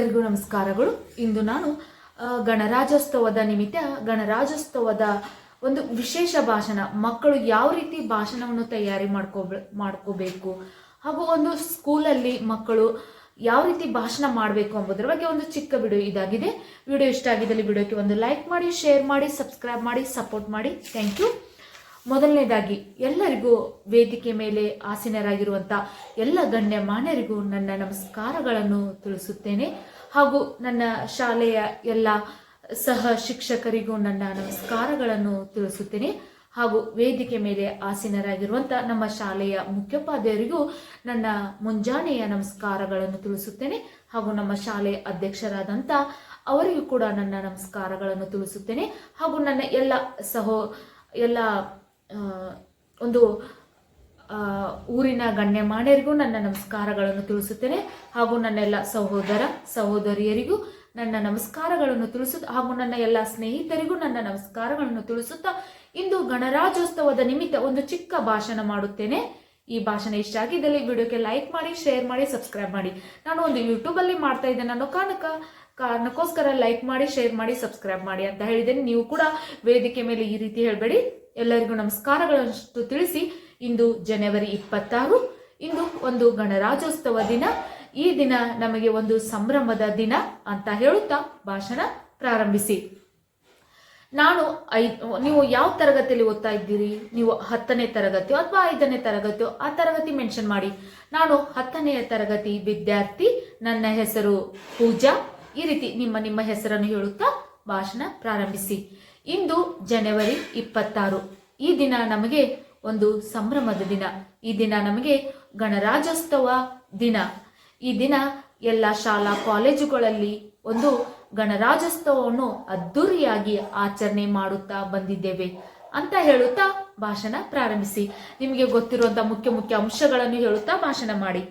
ಎಲ್ಲರಿಗೂ ನಮಸ್ಕಾರಗಳು. ಇಂದು ನಾನು ಗಣರಾಜ್ಯೋತ್ಸವದ ನಿಮಿತ್ತ, ಗಣರಾಜ್ಯೋತ್ಸವದ ಒಂದು ವಿಶೇಷ ಭಾಷಣ, ಮಕ್ಕಳು ಯಾವ ರೀತಿ ಭಾಷಣವನ್ನು ತಯಾರಿ ಮಾಡ್ಕೋ, ಮಾಡ್ಕೋಬೇಕು, ಹಾಗೂ ಒಂದು ಸ್ಕೂಲಲ್ಲಿ ಮಕ್ಕಳು ಯಾವ ರೀತಿ ಭಾಷಣ ಮಾಡಬೇಕು ಎಂಬುದರ ಬಗ್ಗೆ ಒಂದು ಚಿಕ್ಕ ವಿಡಿಯೋ ಇದಾಗಿದೆ. ವಿಡಿಯೋ ಇಷ್ಟ ಆಗಿದ್ದಲ್ಲಿ ವಿಡಿಯೋಕ್ಕೆ ಒಂದು ಲೈಕ್ ಮಾಡಿ, ಶೇರ್ ಮಾಡಿ, ಸಬ್ಸ್ಕ್ರೈಬ್ ಮಾಡಿ, ಸಪೋರ್ಟ್ ಮಾಡಿ. Thank you. ಮೊದಲನೇದಾಗಿ ಎಲ್ಲರಿಗೂ ವೇದಿಕೆ ಮೇಲೆ ಆಸೀನರಾಗಿರುವಂಥ ಎಲ್ಲ ಗಣ್ಯ ಮಾನ್ಯರಿಗೂ ನನ್ನ ನಮಸ್ಕಾರಗಳನ್ನು ತಿಳಿಸುತ್ತೇನೆ. ಹಾಗೂ ನನ್ನ ಶಾಲೆಯ ಎಲ್ಲ ಸಹ ಶಿಕ್ಷಕರಿಗೂ ನನ್ನ ನಮಸ್ಕಾರಗಳನ್ನು ತಿಳಿಸುತ್ತೇನೆ. ಹಾಗೂ ವೇದಿಕೆ ಮೇಲೆ ಆಸೀನರಾಗಿರುವಂಥ ನಮ್ಮ ಶಾಲೆಯ ಮುಖ್ಯೋಪಾಧ್ಯಾಯರಿಗೂ ನನ್ನ ಮುಂಜಾನೆಯ ನಮಸ್ಕಾರಗಳನ್ನು ತಿಳಿಸುತ್ತೇನೆ. ಹಾಗೂ ನಮ್ಮ ಶಾಲೆಯ ಅಧ್ಯಕ್ಷರಾದಂಥ ಅವರಿಗೂ ಕೂಡ ನನ್ನ ನಮಸ್ಕಾರಗಳನ್ನು ತಿಳಿಸುತ್ತೇನೆ. ಹಾಗೂ ನನ್ನ ಎಲ್ಲ ಸಹೋ, ಎಲ್ಲ ಒಂದು ಊರಿನ ಗಣ್ಯ ಮಾಡ್ಯರಿಗೂ ನನ್ನ ನಮಸ್ಕಾರಗಳನ್ನು ತಿಳಿಸುತ್ತೇನೆ ಹಾಗೂ ನನ್ನೆಲ್ಲ ಸಹೋದರ ಸಹೋದರಿಯರಿಗೂ ನನ್ನ ನಮಸ್ಕಾರಗಳನ್ನು ತಿಳಿಸುತ್ತ ಹಾಗೂ ನನ್ನ ಎಲ್ಲ ಸ್ನೇಹಿತರಿಗೂ ನನ್ನ ನಮಸ್ಕಾರಗಳನ್ನು ತಿಳಿಸುತ್ತಾ ಇಂದು ಗಣರಾಜ್ಯೋತ್ಸವದ ನಿಮಿತ್ತ ಒಂದು ಚಿಕ್ಕ ಭಾಷಣ ಮಾಡುತ್ತೇನೆ. ಈ ಭಾಷಣ ಇಷ್ಟ ಆಗಿದ್ದಲ್ಲಿ ವಿಡಿಯೋಕ್ಕೆ ಲೈಕ್ ಮಾಡಿ, ಶೇರ್ ಮಾಡಿ, ಸಬ್ಸ್ಕ್ರೈಬ್ ಮಾಡಿ. ನಾನು ಒಂದು ಯೂಟ್ಯೂಬಲ್ಲಿ ಮಾಡ್ತಾ ಇದ್ದೇನೆ. ನಾನು ಕಾರಣಕ್ಕ ಕಾರಣಕ್ಕೋಸ್ಕರ ಲೈಕ್ ಮಾಡಿ, ಶೇರ್ ಮಾಡಿ, ಸಬ್ಸ್ಕ್ರೈಬ್ ಮಾಡಿ ಅಂತ ಹೇಳಿದ್ದೇನೆ. ನೀವು ಕೂಡ ವೇದಿಕೆ ಮೇಲೆ ಈ ರೀತಿ ಹೇಳಬೇಡಿ. ಎಲ್ಲರಿಗೂ ನಮಸ್ಕಾರಗಳಷ್ಟು ತಿಳಿಸಿ ಇಂದು ಜನವರಿ ಇಪ್ಪತ್ತಾರು, ಇಂದು ಒಂದು ಗಣರಾಜ್ಯೋತ್ಸವ ದಿನ. ಈ ದಿನ ನಮಗೆ ಒಂದು ಸಂಭ್ರಮದ ದಿನ ಅಂತ ಹೇಳುತ್ತಾ ಭಾಷಣ ಪ್ರಾರಂಭಿಸಿ. ನಾನು ಐ, ನೀವು ಯಾವ ತರಗತಿಯಲ್ಲಿ ಓದ್ತಾ ಇದ್ದೀರಿ? ನೀವು ಹತ್ತನೇ ತರಗತಿಯೋ ಅಥವಾ ಐದನೇ ತರಗತಿಯೋ ಆ ತರಗತಿ ಮೆನ್ಷನ್ ಮಾಡಿ. ನಾನು ಹತ್ತನೆಯ ತರಗತಿ ವಿದ್ಯಾರ್ಥಿ, ನನ್ನ ಹೆಸರು ಪೂಜಾ. ಈ ರೀತಿ ನಿಮ್ಮ ನಿಮ್ಮ ಹೆಸರನ್ನು ಹೇಳುತ್ತಾ ಭಾಷಣ ಪ್ರಾರಂಭಿಸಿ. ಇಂದು ಜನವರಿ ಇಪ್ಪತ್ತಾರು. ಈ ದಿನ ನಮಗೆ ಒಂದು ಸಂಭ್ರಮದ ದಿನ. ಈ ದಿನ ನಮಗೆ ಗಣರಾಜ್ಯೋತ್ಸವ ದಿನ. ಈ ದಿನ ಎಲ್ಲ ಶಾಲಾ ಕಾಲೇಜುಗಳಲ್ಲಿ ಒಂದು ಗಣರಾಜ್ಯೋತ್ಸವವನ್ನು ಅದ್ದೂರಿಯಾಗಿ ಆಚರಣೆ ಮಾಡುತ್ತಾ ಬಂದಿದ್ದೇವೆ ಅಂತ ಹೇಳುತ್ತಾ ಭಾಷಣ ಪ್ರಾರಂಭಿಸಿ. ನಿಮಗೆ ಗೊತ್ತಿರುವಂತಹ ಮುಖ್ಯ ಮುಖ್ಯ ಅಂಶಗಳನ್ನು ಹೇಳುತ್ತಾ ಭಾಷಣ ಮಾಡಿ.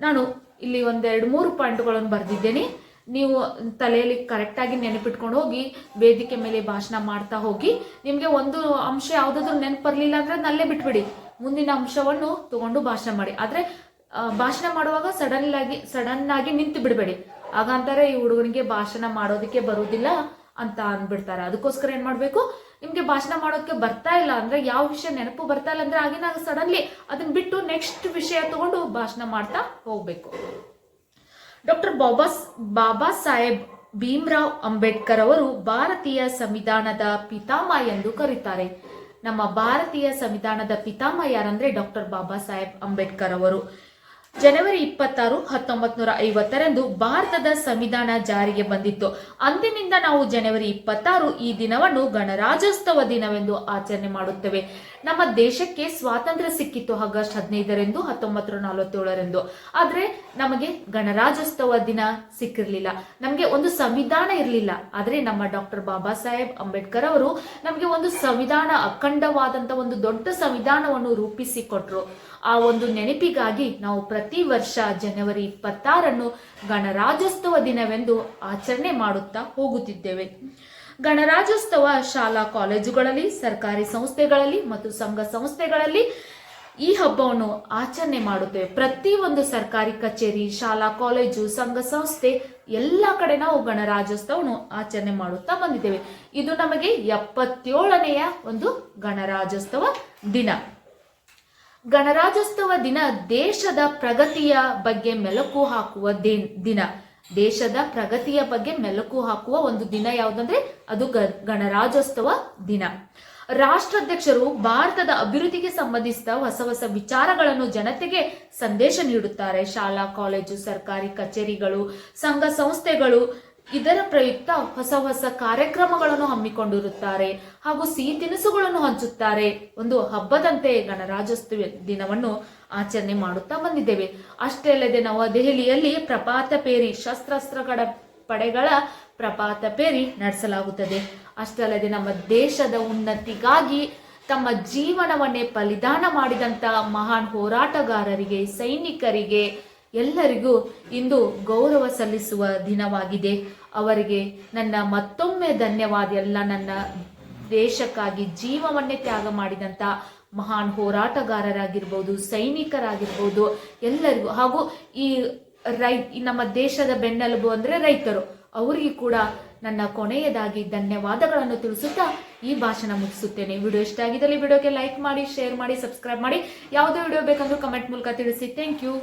ನಾನು ಇಲ್ಲಿ ಒಂದೆರಡು ಮೂರು ಪಾಯಿಂಟ್ಗಳನ್ನು ಬರೆದಿದ್ದೇನೆ. ನೀವು ತಲೆಯಲ್ಲಿ ಕರೆಕ್ಟಾಗಿ ನೆನಪಿಟ್ಕೊಂಡು ಹೋಗಿ, ವೇದಿಕೆ ಮೇಲೆ ಭಾಷಣ ಮಾಡ್ತಾ ಹೋಗಿ, ನಿಮಗೆ ಒಂದು ಅಂಶ ಯಾವುದಾದ್ರೂ ನೆನಪು ಬರಲಿಲ್ಲ ಅಂದರೆ ನಲ್ಲೇ ಬಿಟ್ಬಿಡಿ. ಮುಂದಿನ ಅಂಶವನ್ನು ತಗೊಂಡು ಭಾಷಣ ಮಾಡಿ. ಆದರೆ ಭಾಷಣ ಮಾಡುವಾಗ ಸಡನ್ ಆಗಿ ಸಡನ್ ಆಗಿ ನಿಂತು ಬಿಡಬೇಡಿ. ಹಾಗಂತಾರೆ ಈ ಹುಡುಗನಿಗೆ ಭಾಷಣ ಮಾಡೋದಕ್ಕೆ ಬರುವುದಿಲ್ಲ ಅಂತ ಅಂದ್ಬಿಡ್ತಾರೆ. ಅದಕ್ಕೋಸ್ಕರ ಏನು ಮಾಡಬೇಕು? ನಿಮಗೆ ಭಾಷಣ ಮಾಡೋಕ್ಕೆ ಬರ್ತಾ ಇಲ್ಲ ಅಂದರೆ, ಯಾವ ವಿಷಯ ನೆನಪು ಬರ್ತಾ ಇಲ್ಲ ಅಂದರೆ ಆಗಿನ ಸಡನ್ಲಿ ಅದನ್ನ ಬಿಟ್ಟು ನೆಕ್ಸ್ಟ್ ವಿಷಯ ತಗೊಂಡು ಭಾಷಣ ಮಾಡ್ತಾ ಹೋಗ್ಬೇಕು. ಡಾಕ್ಟರ್ ಬಾಬಾ ಬಾಬಾ ಸಾಹೇಬ್ ಭೀಮ್ರಾವ್ ಅಂಬೇಡ್ಕರ್ ಅವರು ಭಾರತೀಯ ಸಂವಿಧಾನದ ಪಿತಾಮಹ ಎಂದು ಕರೀತಾರೆ. ನಮ್ಮ ಭಾರತೀಯ ಸಂವಿಧಾನದ ಪಿತಾಮಹ ಯಾರಂದ್ರೆ ಡಾಕ್ಟರ್ ಬಾಬಾ ಸಾಹೇಬ್ ಅಂಬೇಡ್ಕರ್ ಅವರು. ಜನವರಿ ಇಪ್ಪತ್ತಾರು ಹತ್ತೊಂಬತ್ ನೂರ ಐವತ್ತರಂದು ಭಾರತದ ಸಂವಿಧಾನ ಜಾರಿಗೆ ಬಂದಿತ್ತು. ಅಂದಿನಿಂದ ನಾವು ಜನವರಿ ಇಪ್ಪತ್ತಾರು ಈ ದಿನವನ್ನು ಗಣರಾಜ್ಯೋತ್ಸವ ದಿನವೆಂದು ಆಚರಣೆ ಮಾಡುತ್ತೇವೆ. ನಮ್ಮ ದೇಶಕ್ಕೆ ಸ್ವಾತಂತ್ರ್ಯ ಸಿಕ್ಕಿತ್ತು ಆಗಸ್ಟ್ ಹದಿನೈದರಂದು ಹತ್ತೊಂಬತ್ತು ನಲವತ್ತೇಳರಂದು. ಆದ್ರೆ ನಮಗೆ ಗಣರಾಜ್ಯೋತ್ಸವ ದಿನ ಸಿಕ್ಕಿರಲಿಲ್ಲ. ನಮಗೆ ಒಂದು ಸಂವಿಧಾನ ಇರಲಿಲ್ಲ. ಆದ್ರೆ ನಮ್ಮ ಡಾಕ್ಟರ್ ಬಾಬಾ ಸಾಹೇಬ್ ಅಂಬೇಡ್ಕರ್ ಅವರು ನಮಗೆ ಒಂದು ಸಂವಿಧಾನ ಅಖಂಡವಾದಂತ ಒಂದು ದೊಡ್ಡ ಸಂವಿಧಾನವನ್ನು ರೂಪಿಸಿ ಕೊಟ್ರು. ಆ ಒಂದು ನೆನಪಿಗಾಗಿ ನಾವು ಪ್ರತಿ ವರ್ಷ ಜನವರಿ ಇಪ್ಪತ್ತಾರನ್ನು ಗಣರಾಜ್ಯೋತ್ಸವ ದಿನವೆಂದು ಆಚರಣೆ ಮಾಡುತ್ತಾ ಹೋಗುತ್ತಿದ್ದೇವೆ. ಗಣರಾಜ್ಯೋತ್ಸವ ಶಾಲಾ ಕಾಲೇಜುಗಳಲ್ಲಿ, ಸರ್ಕಾರಿ ಸಂಸ್ಥೆಗಳಲ್ಲಿ ಮತ್ತು ಸಂಘ ಸಂಸ್ಥೆಗಳಲ್ಲಿ ಈ ಹಬ್ಬವನ್ನು ಆಚರಣೆ ಮಾಡುತ್ತೇವೆ. ಪ್ರತಿ ಒಂದು ಸರ್ಕಾರಿ ಕಚೇರಿ, ಶಾಲಾ ಕಾಲೇಜು, ಸಂಘ ಸಂಸ್ಥೆ, ಎಲ್ಲ ಕಡೆ ನಾವು ಗಣರಾಜ್ಯೋತ್ಸವವನ್ನು ಆಚರಣೆ ಮಾಡುತ್ತಾ ಬಂದಿದ್ದೇವೆ. ಇದು ನಮಗೆ ಎಪ್ಪತ್ತೇಳನೆಯ ಒಂದು ಗಣರಾಜ್ಯೋತ್ಸವ ದಿನ. ಗಣರಾಜ್ಯೋತ್ಸವ ದಿನ ದೇಶದ ಪ್ರಗತಿಯ ಬಗ್ಗೆ ಮೆಲುಕು ಹಾಕುವ ದಿನ. ದೇಶದ ಪ್ರಗತಿಯ ಬಗ್ಗೆ ಮೆಲುಕು ಹಾಕುವ ಒಂದು ದಿನ ಯಾವುದಂದ್ರೆ ಅದು ಗಣರಾಜ್ಯೋತ್ಸವ ದಿನ. ರಾಷ್ಟ್ರಾಧ್ಯಕ್ಷರು ಭಾರತದ ಅಭಿವೃದ್ಧಿಗೆ ಸಂಬಂಧಿಸಿದ ಹೊಸ ಹೊಸ ವಿಚಾರಗಳನ್ನು ಜನತೆಗೆ ಸಂದೇಶ ನೀಡುತ್ತಾರೆ. ಶಾಲಾ, ಕಾಲೇಜು, ಸರ್ಕಾರಿ ಕಚೇರಿಗಳು, ಸಂಘ ಸಂಸ್ಥೆಗಳು ಇದರ ಪ್ರಯುಕ್ತ ಹೊಸ ಹೊಸ ಕಾರ್ಯಕ್ರಮಗಳನ್ನು ಹಮ್ಮಿಕೊಂಡಿರುತ್ತಾರೆ ಹಾಗೂ ಸಿಹಿ ತಿನಿಸುಗಳನ್ನು ಹಂಚುತ್ತಾರೆ. ಒಂದು ಹಬ್ಬದಂತೆ ಗಣರಾಜ್ಯೋತ್ಸವ ದಿನವನ್ನು ಆಚರಣೆ ಮಾಡುತ್ತಾ ಬಂದಿದ್ದೇವೆ. ಅಷ್ಟೇ ಅಲ್ಲದೆ ನವದೆಹಲಿಯಲ್ಲಿ ಪ್ರಪಾತ ಪೇರಿ ಶಸ್ತ್ರಾಸ್ತ್ರಗಳ ಪಡೆಗಳ ಪ್ರಪಾತ ಪೇರಿ ನಡೆಸಲಾಗುತ್ತದೆ. ಅಷ್ಟೇ ಅಲ್ಲದೆ ನಮ್ಮ ದೇಶದ ಉನ್ನತಿಗಾಗಿ ತಮ್ಮ ಜೀವನವನ್ನೇ ಬಲಿದಾನ ಮಾಡಿದಂಥ ಮಹಾನ್ ಹೋರಾಟಗಾರರಿಗೆ, ಸೈನಿಕರಿಗೆ ಎಲ್ಲರಿಗೂ ಇಂದು ಗೌರವ ಸಲ್ಲಿಸುವ ದಿನವಾಗಿದೆ. ಅವರಿಗೆ ನನ್ನ ಮತ್ತೊಮ್ಮೆ ಧನ್ಯವಾದ. ಎಲ್ಲ ನನ್ನ ದೇಶಕ್ಕಾಗಿ ಜೀವವನ್ನೇ ತ್ಯಾಗ ಮಾಡಿದಂತ ಮಹಾನ್ ಹೋರಾಟಗಾರರಾಗಿರ್ಬೋದು, ಸೈನಿಕರಾಗಿರ್ಬೋದು, ಎಲ್ಲರಿಗೂ ಹಾಗೂ ಈ ರೈ ನಮ್ಮ ದೇಶದ ಬೆನ್ನೆಲುಬು ಅಂದರೆ ರೈತರು. ಅವರಿಗೆ ಕೂಡ ನನ್ನ ಕೊನೆಯದಾಗಿ ಧನ್ಯವಾದಗಳನ್ನು ತಿಳಿಸುತ್ತಾ ಈ ಭಾಷಣ ಮುಗಿಸುತ್ತೇನೆ. ವಿಡಿಯೋ ಇಷ್ಟ ಆಗಿದ್ದಲ್ಲಿ ವಿಡಿಯೋಗೆ ಲೈಕ್ ಮಾಡಿ ಶೇರ್ ಮಾಡಿ ಸಬ್ಸ್ಕ್ರೈಬ್ ಮಾಡಿ. ಯಾವುದೇ ವಿಡಿಯೋ ಬೇಕಂದ್ರೂ ಕಮೆಂಟ್ ಮೂಲಕ ತಿಳಿಸಿ. Thank you